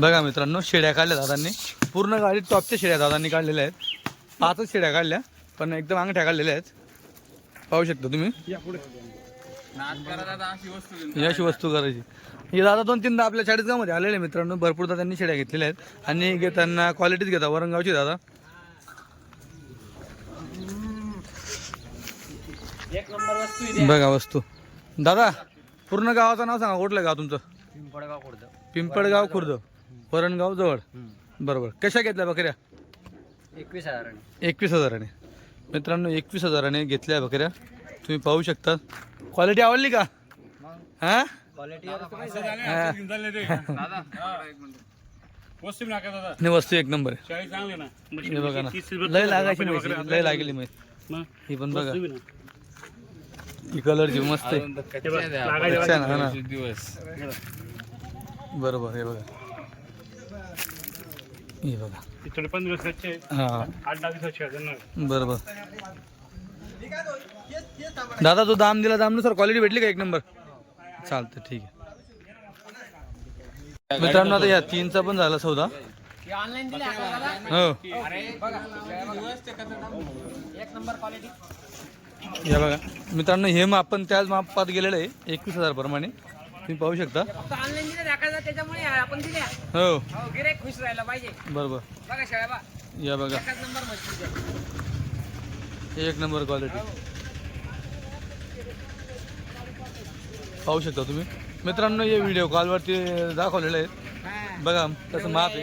बघा मित्रांनो शेड्या काढल्या दादांनी. पूर्ण गाडी टॉपच्या शेड्या दादांनी काढलेल्या आहेत. पाचच शेड्या काढल्या पण एकदम अंगठ्या काढलेल्या आहेत. पाहू शकता तुम्ही? अशी वस्तू करायची. हे दादा दोन तीनदा आपल्या चाळीसगावमध्ये आलेले मित्रांनो. भरपूरदा त्यांनी शेड्या घेतलेल्या आहेत. आणि घेताना क्वालिटीच घेता. वरणगावची दादा. बघा वस्तू. दादा पूर्ण गावाचं नाव सांगा. कुठलं गाव तुमचं? पिंपळगाव पिंपळगाव खुर्द वरणगाव जवळ. बरोबर. कशा घेतल्या बकऱ्या? एकवीस हजाराने. एकवीस हजाराने. मित्रांनो एकवीस हजाराने घेतल्या बकऱ्या. तुम्ही पाहू शकता. क्वालिटी आवडली का? हा? क्वालिटी वस्तू एक नंबर बघा ना. लय लागायची लय लागेली माहिती ही पण बघा. ही कलरची मस्त आहे. दिवस. बरोबर हे बघा. हे बघा. इकडे पण दिवसाचे आठ दहा दिवसाचे बरोबर. दादा तो दाम दिला दामनुसार क्वालिटी भेटली का एक नंबर चालतं ठीक आहे. मित्रांनो आता या तीनचा पण झाला सौदा. हो. या बघा. मित्रांनो हे माप त्याच मापात गेलेलं आहे एकवीस हजार प्रमाणे. तुम्ही पाहू शकता. हो खुश पाहिजे. बरोबर. बघा शाळा या बघा. एक नंबर क्वालिटी पाहू शकता तुम्ही. मित्रांनो हे व्हिडिओ कॉलवरती दाखवलेले आहेत बघा तसं माप आहे.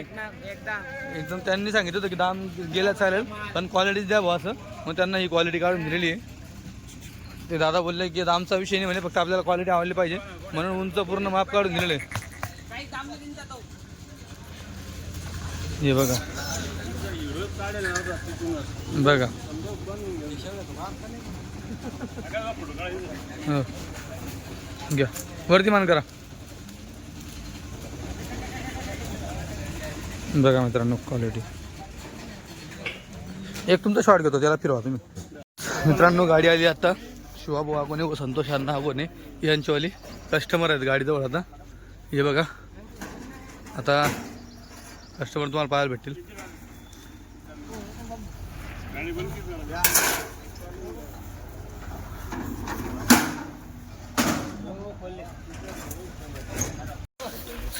एकदम त्यांनी सांगितलं होतं की दाम गेला चालेल पण क्वालिटी द्यावं असं. मग त्यांना ही क्वालिटी काढून दिलेली आहे. ते दादा बोलले की दामचा विषय नाही म्हणे फक्त आपल्याला क्वालिटी आवडली पाहिजे. म्हणून उंच पूर्ण माप काढून दिलेलं हे बघा. बघा. हो. घ्या. वरती मान करा. बघा मित्रांनो क्वालिटी एक तुमचा शॉर्ट घेतो त्याला फिरवा तुम्ही. मित्रांनो गाडी आली आता. शिवाबू आगोने व संतोष अण्णा आगोने यांच्यावाली कस्टमर आहेत गाडीजवळ आता. हे बघा. आता कस्टमर तुम्हाला पाहायला भेटतील.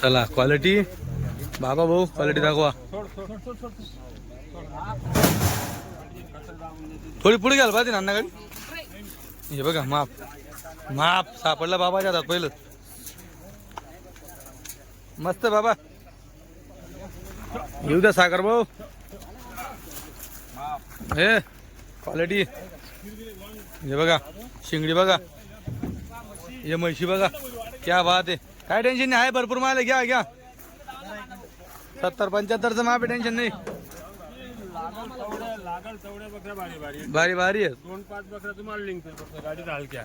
चला क्वालिटी बाबा भाऊ क्वालिटी दाखवा. थोडी पुढे घ्यायला पाहिजे ना गाडी. हे बघा माप. माप सापडला बाबाच्या हातात पहिलं. मस्त बाबा. येऊ द्या सागर भाऊ. हे क्वालिटी हे बघा शिंगडी बघा. हे म्हैशी बघा क्या बात आहे. काय टेन्शन नाही आहे भरपूर माल घ्या घ्या. सत्तर पंच्याहत्तरचं माप टेन्शन नाही. लागल तेवढ्या बकऱ्या भारी भारी भारी भारी आहेत. दोन पाच बकऱ्या तुम्हाला लिंक गाडीत हलक्या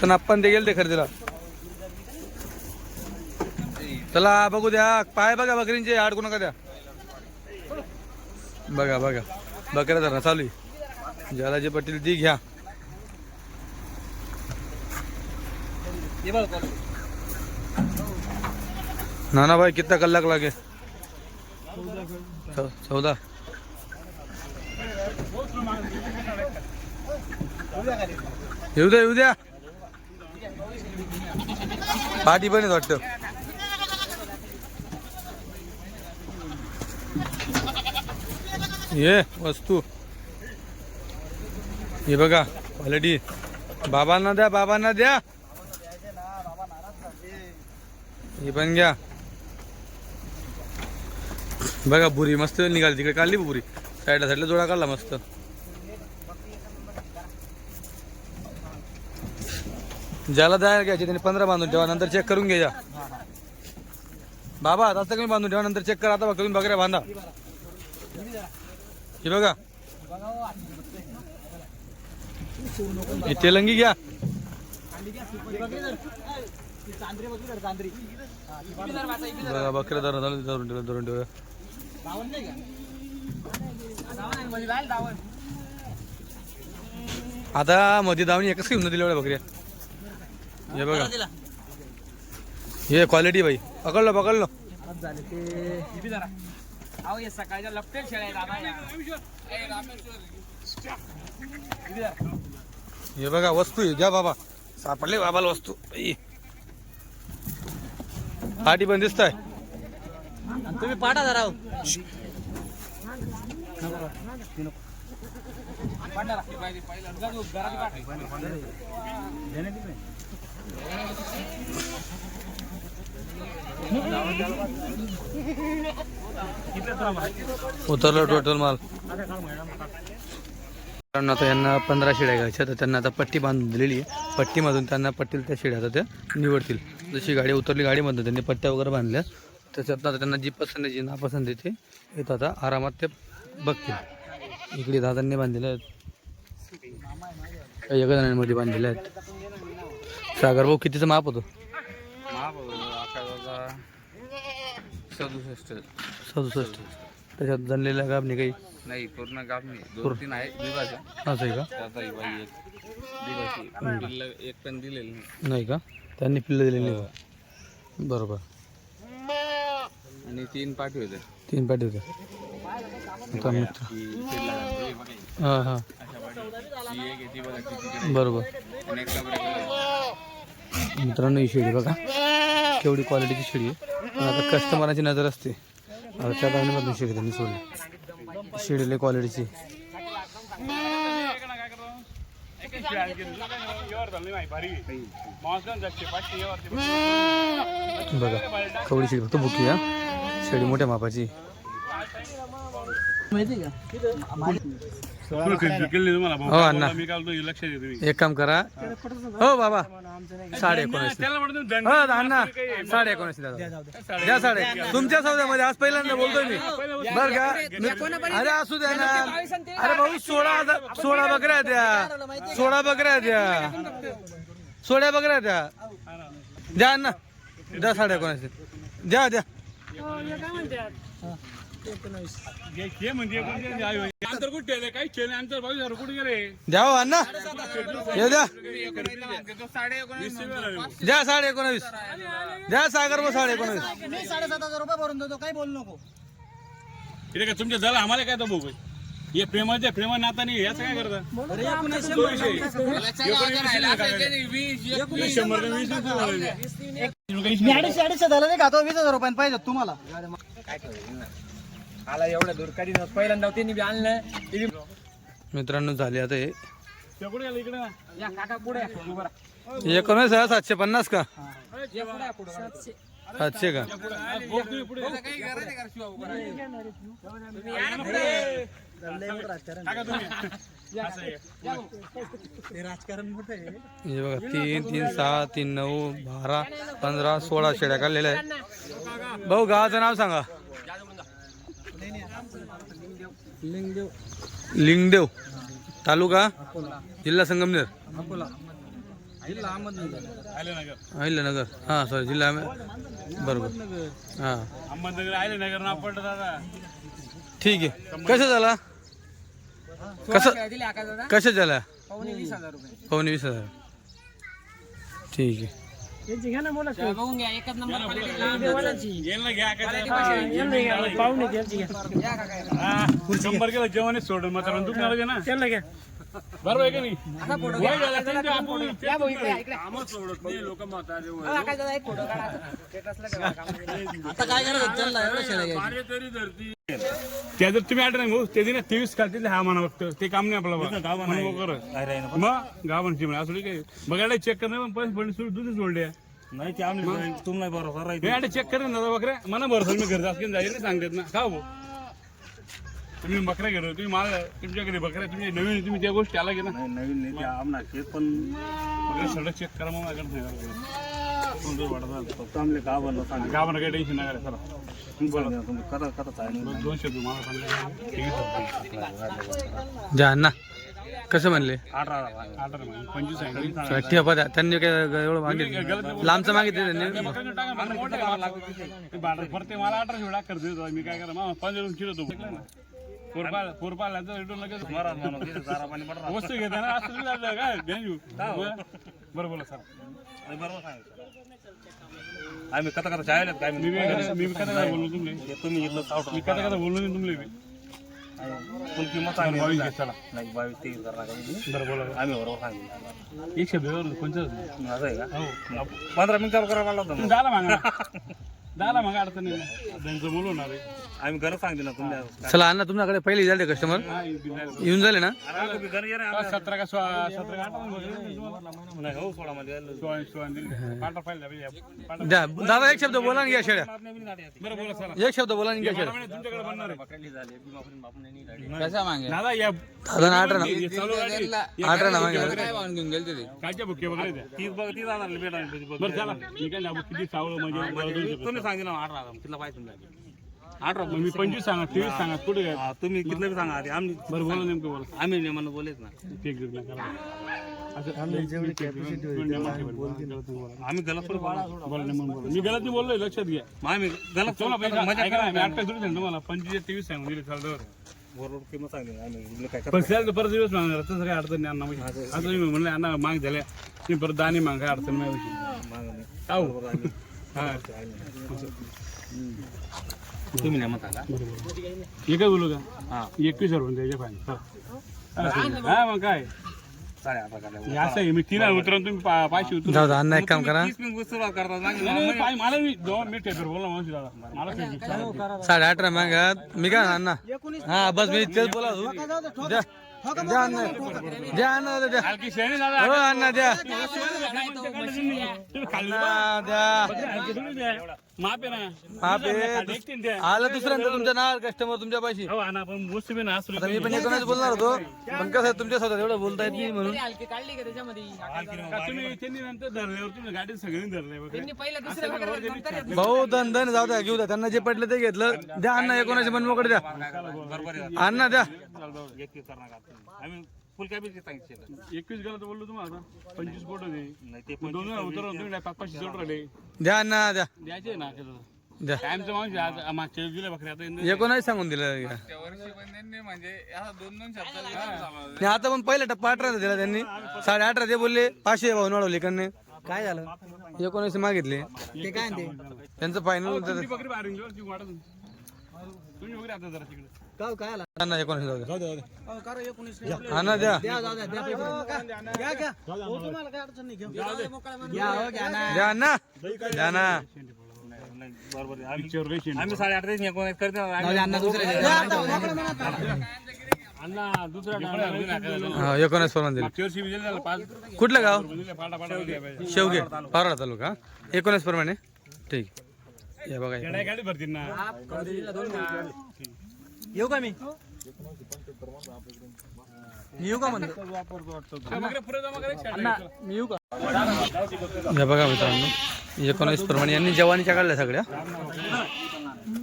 तर आपण ते गेल ते खरेदीला. चला बघू द्या. पाय बघा बकरींचे अडकू नका द्या. बघा बघा. बकऱ्या धरणं चालू आहे. ज्याला जे पटेल ती घ्या. नाना भाई कितना कलाक लागे चौदा. येऊ द्या येऊ द्या. पाठी पण वाटत. ये वस्तू. हे बघा ऑलरेडी बाबांना द्या बाबांना द्या. हे पण घ्या. बघा बुरी. मस्त निघाली तिकडे. काढली बुरी. साईडला साईडला जोडा काढला मस्त. ज्याला द्यायला घ्यायचे त्याने पंधरा बांधून ठेवा नंतर चेक करून घ्या बाबा आता कमी बांधून ठेवा नंतर चेक करा आता करून बघा बांधा. हे बघा. हे तेलंगी घ्या. बघा बकऱ्या धरून धरून ठेवा धरून ठेवा. आता मध्ये दावणी एकच घेऊन दिल्या एवढ्या बकऱ्या. हे बघा. हे क्वालिटी भाई. पकडलो पकडलो. हे बघा वस्तू आहे. घ्या बाबा. सापडले बाबाला वस्तू. पाठी पण दिसताय. तुम्ही पाठा जरा उतरलं टोटल माल. आता यांना पंधरा शिड्या घ्यायच्या तर त्यांना आता पट्टी बांधून दिलेली आहे. पट्टीमधून त्यांना पट्टील त्या शिड्या आता त्या निवडतील. जशी गाडी उतरली गाडीमधून त्यांनी पट्ट्या वगैरे बांधल्या. त्याच्यात आता त्यांना जी पसंत आहे जी नापसंत आहे ते येत आता आरामात ते बघतील. इकडे दादांनी बांधलेल्या आहेत. काही एका जणांमध्ये बांधलेल्या आहेत. सागर भाऊ कितीचं माप होतं? सदुसष्ट. सदुसष्ट. त्याच्यात जनलेल्या गाबणी काही? नाही पूर्ण गाव नाही. दोन तीन आहे दिवाच्या असं आहे का? त्याचा एक दिवाची पिल्लं एक पण दिलेली नाही. का? त्यांनी पिल्लं दिलेली नाही का? बरोबर. आणि तीन पाठी होते. तीन पाठी होते. आता मित्र. हां हां. बरोबर. मित्रांनो ही शेळी बघा. केवढी क्वालिटीची शेळी आहे. आता कस्टमराची नजर असते. आता त्या दावणीमधून शेळी त्यांनी सोडली. शेळी क्वालिटीची बघा केवढी शेळी फक्त बुकी हा. शेळी मोठ्या मापाची. माहिती का? केली तुम्हाला भाऊ. हो अण्णा मी काल तो लक्ष दे तुम्ही एक काम करा. हो बाबा. साडे एकोणीस. त्याला म्हणतो दंड हो अण्णा साडे एकोणीस द्या द्या साडे तुमच्या सौद्यामध्ये आज पहिल्यांदा बोलतोय मी. बर का? मी- अरे असू द्या ना. अरे भाऊ सोळा हजार सोळा बकऱ्या द्या सोळा बकऱ्या द्या सोळा बकऱ्या द्या द्या अण्णा. द्या साडे एकोणीस. द्या द्या. घे म्हणजे कोणते आई होय. अंतर कुठे ठेवले काही ठेवले अंतर बावीस हजार कुठे गेले? द्या हो अण्णा. हे द्या. द्या साडे एकोणावीस. द्या सागर भाऊ साडे एकोणावीस. मी साडेसात हजार रुपये भरून देतो. काही बोलू नको. इथे काय तुमच्या झालं? आम्हाला काय तो भाऊ हे प्रेमाच्या प्रेमा नाता नाही याचं काय करता? तो विषय. एकोणीस वीस काय करता? वीस शंभर का वीस रुपये झाले. मी अडीचशे अडीचशे झालं नाही खातो वीस हजार रुपये पाहिजे तुम्हाला. आला एवढ्या दूर. कधी पहिल्यांदा त्यांनी बी आणलं मित्रांनो झाले आता हे. ते? या काका पुढे उभं राहा. एकोणीस हजार सातशे पन्नास का? सातशे. का. ते हे बघा तीन तीन सहा तीन नऊ बारा पंधरा सोळा शेळ्या काढलेल्या आहेत. भाऊ गावाचं नाव सांगा. लिंगदेव. लिंगदेव तालुका? जिल्हा संगमनेर? अकोला. जिल्हा अहमदनगर. अहिल्यानगर. हां सॉरी जिल्हा अहमद- बरोबर. हां. अहमदनगर नाव पडलं दादा. ठीक आहे. कसं झाला? कसं दिले आका दादा. कसं झाला? पावणे वीस हजार रुपये. पावणे बघून घ्या एकच नंबर येईल ना घ्या काय? शंभर किलो जेवण सोडून मग तर तुम्ही आलं ना. त्याला घ्या. बरोबर आहे का नाही? वय झालं तरी ते आपण कामच सोडत नाही लोक म्हातारे वय. आता काय करायचं त्यांना? एवढं शेळ्या घ्यायच्या. कार्य तरी धरती. त्या जर तुम्ही आठ नाही ते दिने तेवीस खातील हा म्हणा फक्त. ते काम नाही आपल्याला म्हणून कर मग गावन चिमणे असं काय बघायला चेक करणं पण पैसे पडले सुरू दुसरी सोडले नाही ते आम्ही तुम्हाला बरोबर राहील. मी आता चेक करेन ना बकऱ्या मला भरोसा मी घरी जास्त जाईल सांगतात ना. का भाऊ तुम्ही बकऱ्या घेतो तुम्ही मला तुमच्या घरी बकऱ्या तुम्ही नवीन तुम्ही त्या गोष्टी आला की ना. नाही, नवीन नाही ते आमना शेत पण बकऱ्या सडक चेक करा मग माझ्याकडे फक्त आमले गावाला सांगितलं गावाला काही टेन्शन नाही करा बोला. तुम्ही करा करा आहे दोन- दोनशे तुम्हाला जा अण्णा कसं म्हणले? पंचवीस त्यांनी काय एवढं मागितलं? लांबचं मागितलं त्यांनी? परत मला अठराशे करत मी काय करा पंधरा पोरपाल पोरपाल्याचं रिटर्न लगेच चारा पाणी पडला वस्तू घेताना असं नाही झालं काय? घेऊ बरं बोला सर. बरोबर सांगितलं आम्ही कथा कथा शाळेत काय मी बी- मी बी कथा कथा बोललो तुमले. तुम्ही इथलं सावट मी कथा कथा बोललो नाही तुमले बी. फुल किंमत सांगितली बावीस घेत चला. नाही बावीस तेवीस करणार का तुम्ही? बरं बोला आम्ही बरोबर सांगितलं एक शब्द कोणचं? असं आहे का? हो. पंधरा मिनिटावर करायला लागला होता मग. झाला मागा झाला मग अडचण नाही ना. त्यांचं बोलू ना रे. आम्ही गरज सांगते ना तुम्ही. चला अण्णा तुमच्याकडे पहिले झाले कस्टमर हा. येऊन झाले ना? या सतरा का सोळा सतरा का अठरा हो सोळा मध्ये आलो. सोळा सोळा दिले पांढरा पाहिजे पाहिजे. पांढरा द्या. दादा एक शब्द बोला ना घ्या शेड्या बरं बोला चला. एक शब्द बोला ना घ्या शेड्या म्हणे तुमच्याकडे बनणार आहे. कसा मागे? दादा या दादा ना अठरा ना. अठरा ना मागे. घेऊन गेलते ते बुके वगैरे तीस बघ तीस भेटा बरं चला. मी काय नाही, किती सावळं म्हणजे मला दोनशे रुपये. तुम्ही सांगितलं ना अठरा कितला पाहिजे तुम्हाला अठरा मग मी पंचवीस सांगा तेवीस सांगा कुठे काय हा, तुम्ही कितलं बी सांगा आधी. आम्ही बरं बोला नेमकं बोला. आम्ही नेमानं बोलेच ना. नाही करा. असं. आम्ही गलत थोडी बोला बोला नेमकं बोला. मी गलत नाही बोललोय लक्षात घ्या. मग आम्ही गलत चला पैसा मजा ऐका ना, मी अठ्ठावीस थोडी सांगतो तुम्हाला. पंचवीस तेवीस सांगून दिले चालतं बरोबर किंमत सांगली आम्ही इथलं काय पण सेल परत दिवस मागणार तसं काय अडचण नाही अण्णा म्हणजे. आता तुम्ही म्हणले अण्णा माग झाल्या तुम्ही परत दाणे माग काय अडचण नाही आहो. हा तुम्ही हे काय बोलू का? एकवीस रुपये द्यायचे फाईन हा. मग काय? साडे अठरा काढा हे असं आहे मी तीन उतरून तुम्ही पाचशे उतरून. जाऊ एक काम करा. नाही, नाही, मला मी दोन मी बोला दादा. मला नाही. साडे अठरा मागा मी काय अण्णा? हा बस मी तेच बोला तू द्या. अण्णा द्या. अण्णा द्या. हो अण्णा द्या. आहे ना. आहे. आलं दुसऱ्यांदा तुमच्या ना कस्टमर तुमच्या पाशी हो आणा पण वस्तू बी ना असू आता मी पण एकोणीस बोलणार होतो. पण कसं आहे, तुमच्या स्वतः एवढं बोलता येत नाही म्हणून हलकी काढली का त्याच्यामध्ये? का तुम्ही त्यांनी नंतर धरल्यावर तुम्ही गाडी सगळ्यांनी धरलंय बघा. त्यांनी पहिल्या दुसऱ्या भागात नंतर येत. भाऊ धन धन जाऊ द्या घेऊ द्या. त्यांना जे पडलं ते घेतलं. द्या अण्णा एकोणाशे मन मोकळे द्या. अण्णा द्या? आम्ही फुल कॅबेज सांगितलं एकवीस गेला तर बोललो तुम्हाला आता. पंचवीस फोटो दे. नाही ते मग दोन उतरवून तुम्ही पाच पाचशे जोड राहिले. द्या अण्णा द्या. द्यायचे ना द्या. टाइमचं माणूस आहे. आज मागच्या वेळी दिलं बकरी आता सांगून दिलं. म्हणजे असं दोन दोन शब्दाला नाही आता पण पहिला टप्पा अठरा दिला त्यांनी. साडे अठरा ते बोलले पाचशे भाऊन वाढवले कडने काय झालं? एकोणीसशे मागितले. ते काय ते? त्यांचं फायनल ती बकरी बाहेर निघली बरं, ती वाटत नाही. एकोणीस जाऊ द्या. हा ना द्या. द्या अण्णा द्या. आम्ही साडे दिवस एकोणीस करतो अण्णा हा दिले. कुठलं गाव? द्या शेवगे. पारोळा तालुका. एकोणीस प्रमाणे. ठीक. हे बघा. गाडी गाडी भरतील ना. येऊ का मी? येऊ का म्हणतो मी येऊ का? हे बघा मित्रांनो एकोणीस प्रमाणे यांनी जवानीच्या काढल्या सगळ्या.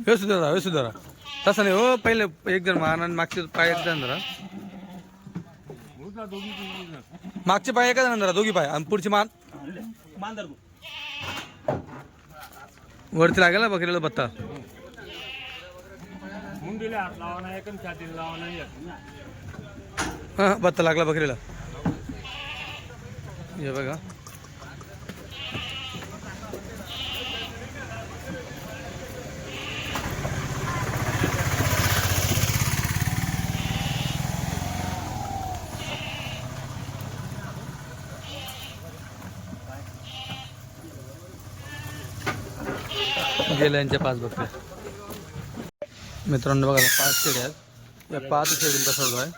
हे सुधारा हे सुधारा. तसं नाही हो पहिले एक जण मारा आणि मागचे पाय एक जण धरा. मागचे पाय एका जण धरा दोघी पाय. आणि पुढची मान. वरती लागेल ना बकरीला बत्ता? हात लावा छातीला लावा नाही हा बत्ता लागला बकरीला. हे बघा. गेल्या यांच्या पाच बकऱ्या. मित्रांनो बघा पाच शेळ्या आहेत. या पाच शेळींचा सौदा आहे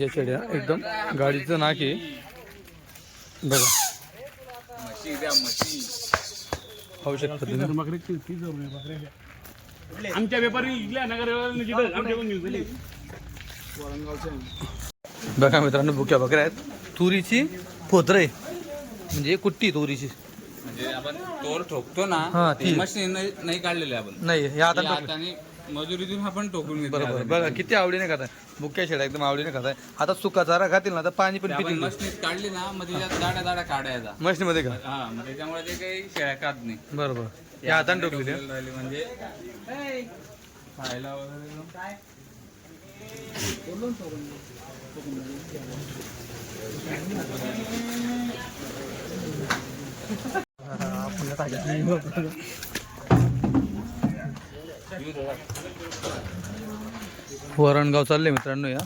या शेड्या एकदम गाडीचं नाक आहे. बघा. म्हशी द्या म्हशी पाहू शकता तुम्ही बकऱ्याची तीस रुपये बकऱ्या आमच्या व्यापारी बघा मित्रांनो बुक्या बकऱ्या आहेत. तुरीची फोतरे म्हणजे कुट्टी तुरीची. आपण तोर ठोकतो ना हा, ते ती. मशीन नाही काढलेले आपण. नाही हे आता हाताने मजुरीतून आपण ठोकून घेतले बरोबर. बघा किती आवडीने खाताय. बुक्या शेड्या एकदम आवडीने खाताय. आता सुका चारा खातील ना तर पाणी पण आपण पितील. मशीनीत काढली ना मग त्याच्यात दाड्या दाड्या काढायचा. मशीनमध्ये का? हा मग त्याच्यामुळे ते काही शेळ्या खात नाही. बरोबर. हे हाताने राहिली म्हणजे खायला वगैरे वरणगाव चालले मित्रांनो या.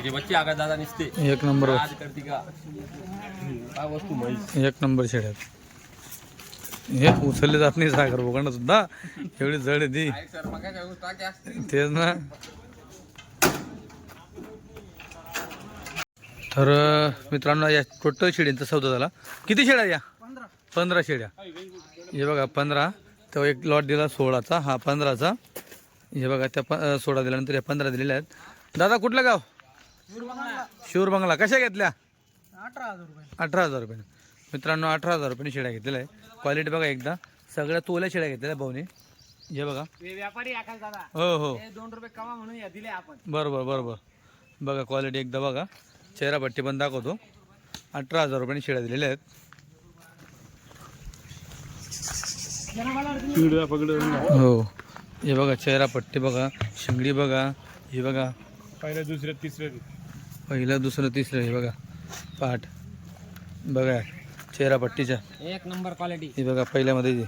तिचे बच्चे आगा दादा निसते. एक नंबर आज करती का? काय वस्तू म्हैस? एक नंबर शेड्यात. हे उचलले जात नाही साखर बोकडं सुद्धा. एवढी जड आहे ती. सर मग काय टाके असते. तेच ना. तर मित्रांनो या टोटल शेळ्यांचा सौदा झाला. किती शेळ्या या? पंधरा. शेळ्या हे बघा पंधरा. तो एक लॉट दिला सोळाचा हा पंधराचा. हे बघा त्या प सोळा दिल्यानंतर या पंधरा दिलेल्या आहेत. दादा कुठलं गाव? शिवर बंगला. कशा घेतल्या? अठरा हजार रुपये. मित्रांनो अठरा हजार रुपये शेळ्या घेतलेल्या आहे क्वालिटी बघा एकदा. सगळ्या तोल्या शेळ्या घेतलेल्या भाऊने. हे बघा. हे व्यापारी आकाश दादा. हो हो. हे दोन रुपये कमा म्हणून या दिले आपण. बरोबर बरोबर. बघा क्वालिटी एकदा बघा. चेहरा पट्टी पण दाखवतो. अठरा हजार रुपयाने शेळ्या दिलेल्या आहेत. हो. हे बघा चेहरा पट्टी बघा. शिंगडी बघा. हे बघा. पहिल्या दुसऱ्या तिसऱ्या पहिलं दुसरं तिसरं हे बघा. पाठ. बघा चेहरा पट्टीच्या एक नंबर क्वालिटी हे बघा पहिल्यामध्ये जे.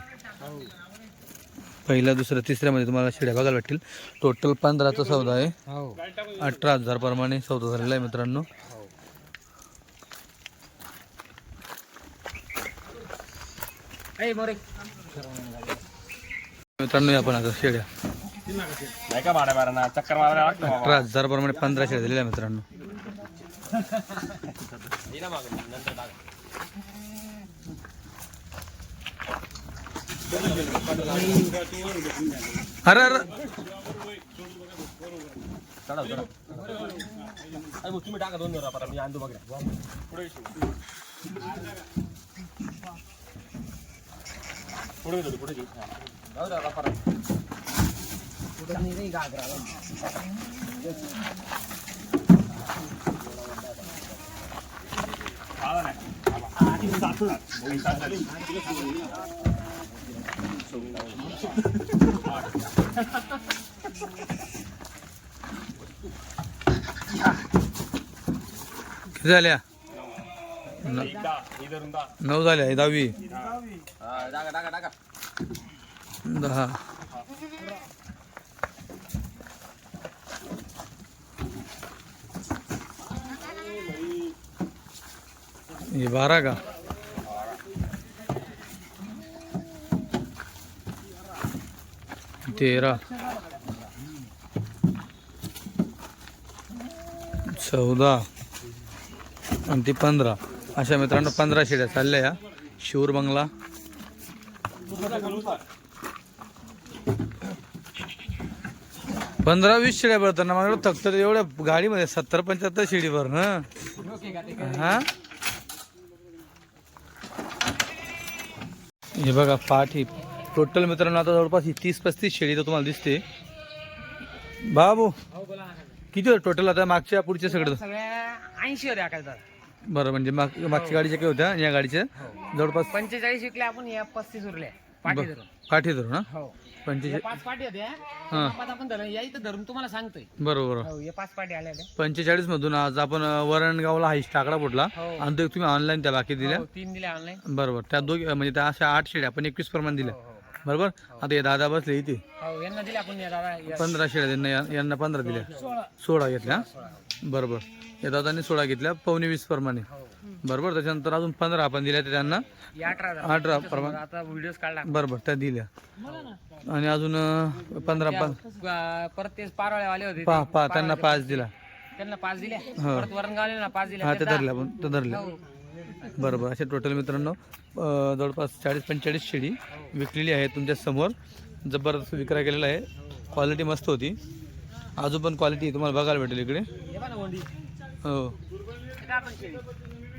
पहिल्या दुसऱ्या तिसऱ्यामध्ये तुम्हाला शेड्या बघायला भेटतील. टोटल पंधराचा सौदा आहे. हो. अठरा हजार प्रमाणे सौदा झालेला आहे मित्रांनो. ए मोरे. मित्रांनो या आपण आता शेड्या. अठरा हजार प्रमाणे पंधरा शेड्या दिलेल्या मित्रांनो. अरे अरे चढा चढा अरे मग तुम्ही टाका दोन जरा परत मी आणतो बघा पुढे गेलो, पुढे गेलो. जाऊ द्या आता परत आला नाही. सातला. भाऊ, सातला. किती झाल्या? नऊ झाल्या दहावी. दहा. हे बारा का? तेरा. चौदा. आणि ती पंधरा. अशा मित्रांनो पंधरा शेड्या चालल्या या. शिवर बंगला. पंधरा वीस शिड्या भरताना मला वाटतं एवढ्या गाडीमध्ये सत्तर पंच्याहत्तर शिडी भर ना हा? हे बघा पाठ ही टोटल मित्रांनो आता जवळपास ही तीस पस्तीस शेळी तर तुम्हाला दिसते. बाबू किती टोटल आता मागच्या पुढच्या सगळं सगळ्या ऐंशी होते बरं म्हणजे माग मागच्या गाडीच्या काय होत्या या गाडीच्या? जवळपास पंचेचाळीस विकले आपण या पस्तीस उरले पाठी धरून. काठी धरू ना हो. पंचेचाळीस हे पाच पाठी होत्या. हा. पाच आपण धरून या इथं धरून तुम्हाला सांगतोय. बरोबर हो हे पाच पाठी आल्या होत्या पंचेचाळीस मधून आज आपण वरणगावला हाईस टाकडा फुटला हो. आणि ते तुम्ही ऑनलाईन त्या बाकी दिल्या. हो, तीन दिल्या ऑनलाईन बरोबर. त्या दोघी म्हणजे त्या अशा आठ शेड्या आपण एकवीस प्रमाणे दिल्या. हो. बरोबर? आता हे दादा बसले इथे. हो यांना दिल्या आपण या दादा या- पंधरा शेड्या त्यांना या- यांना पंधरा दिल्या. सोळा. घेतल्या? हा? बरोबर. या दादांनी सोळा घेतल्या पावणे वीस प्रमाणे. बरोबर? त्याच्यानंतर अजून पंधरा आपण दिल्या त्या त्यांना. या अठरा प्रमाणे. आता काढला बरोबर त्या दिल्या. आणि अजून अं, पंधरा पण ग- परत ते पारवाळेवाले होते. पा पा त्यांना पाच दिला त्यांना पाच दिल्या. हो. परत वरणगावले पाच दिल्या. हा ते ते दहा. धरल्या पण धरल्या. हो. बरोबर असे टोटल मित्रांनो अं, जवळपास चाळीस पंचेचाळीस शेळी विकलेली आहे तुमच्यासमोर जबरदस्त विक्रा केलेला आहे क्वालिटी मस्त होती अजून पण क्वालिटी तुम्हाला बघायला भेटेल इकडे हे पहा ना गोंडी. हो हे काय आपण केली?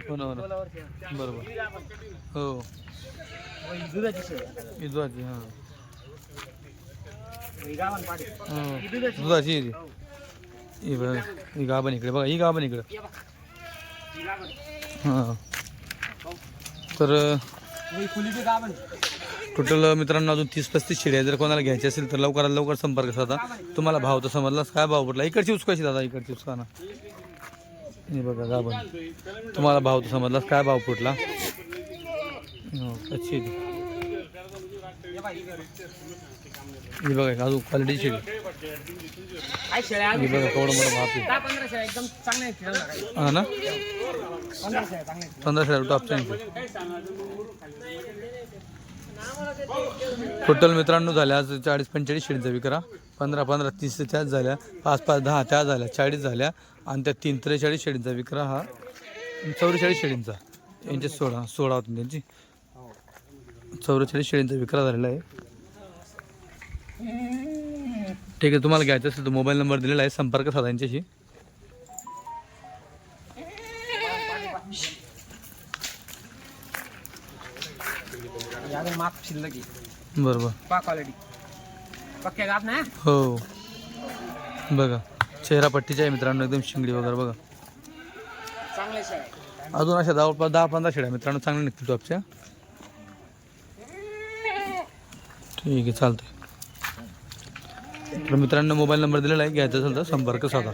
हो ना हो ना फुलावरची आहे. बरोबर ही आपण. हो हो, ही दुधाची शेळी. दुधाची हां ही गावण पाटी. हो. ही दुधाची. दुधाची आहे ती. ही बघा ही गाभण इकडे बघा ही गाभण इकडे ये बघ. ही गाभण. हां तर ही. टोटल मित्रांनो अजून तीस पस्तीस शिड्या जर कोणाला घ्यायची असेल तर लवकरात लवकर संपर्क साधा. तुम्हाला भाव तर समजलाच. काय भाव पडला? इकडची उचकायची दादा? इकडची उचका ना? हे बघा गाभण. तुम्हाला भाव तर समजलाच. काय भाव फुटला हो, आहे ती. ही बघा अजून क्वालिटी शिडी काय शेळ्या ही बघा केवढं मोठं भाप आहे. दहा पंधरा शेळ्या एकदम चांगल्या आहेत फिरायला काही. हा ना? पंधरा शेळ्या चांगल्या आहेत. पंधरा हजार टॉपच्या टोटल मित्रांनो झाल्या आज चाळीस पंचेचाळीस शेळींचा विक्रा. पंधरा पंधरा तीस त्याच झाल्या. पाच पाच दहा त्या झाल्या चाळीस झाल्या. आणि त्या तीन त्रेचाळीस शेळींचा विक्रा हा चौवेचाळीस शेळींचा. यांचे सोळा सोळा होती त्यांची. चौवेचाळीस शेळींचा विक्रा झालेला आहे. ठीक आहे तुम्हाला घ्यायचं असेल तर मोबाईल नंबर दिलेला आहे संपर्क साधा यांच्याशी. माप शिल्लक बरोबर. पा क्वालिटी पक्क्या ना हो. बघा चेहरा पट्टीच्या आहे मित्रांनो एकदम शिंगडी वगैरे बघा. चांगल्या शेळ्या अजून अशा जवळपास दहा पंधरा शेड्या मित्रांनो चांगल्या निघतील टॉपच्या. ठीक आहे चालतंय. तर मित्रांनो मोबाईल नंबर दिलेला आहे. घ्यायचा असेल तर संपर्क साधा.